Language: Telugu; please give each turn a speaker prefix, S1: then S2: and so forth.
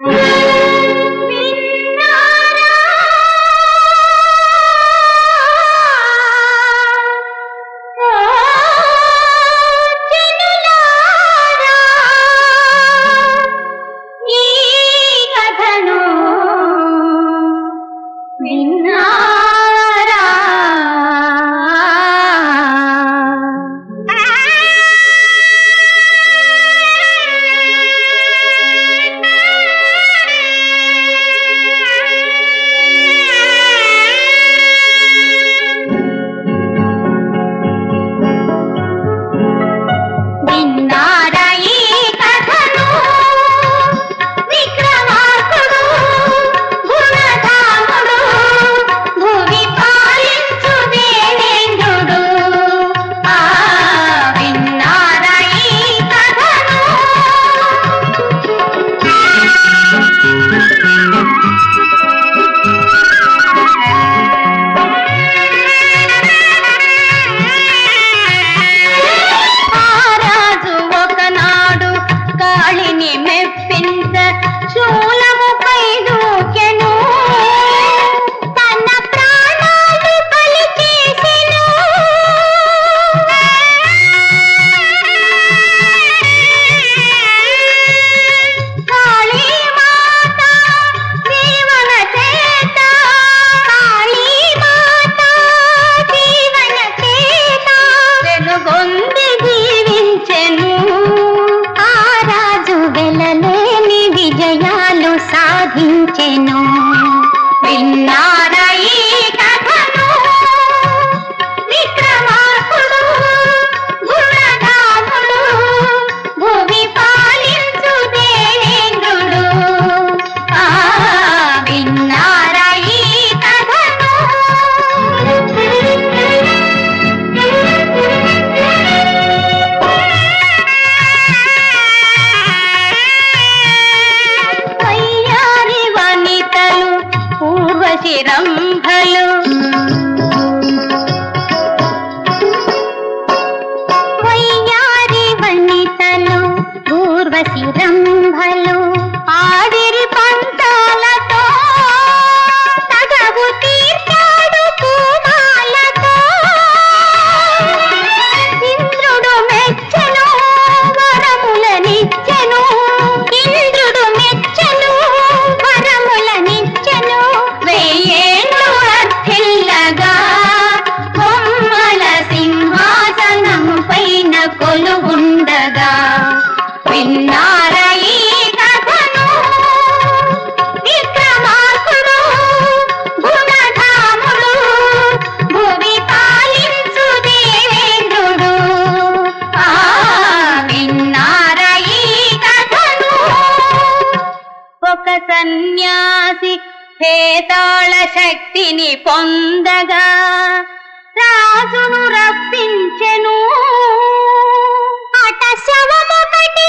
S1: Yeah.
S2: में पिंड चोला
S1: విన్నాను విన్నా ভালো
S2: వేతాళ శక్తిని పొందగా రాజును రప్పించెను.
S1: అట శవమొకటి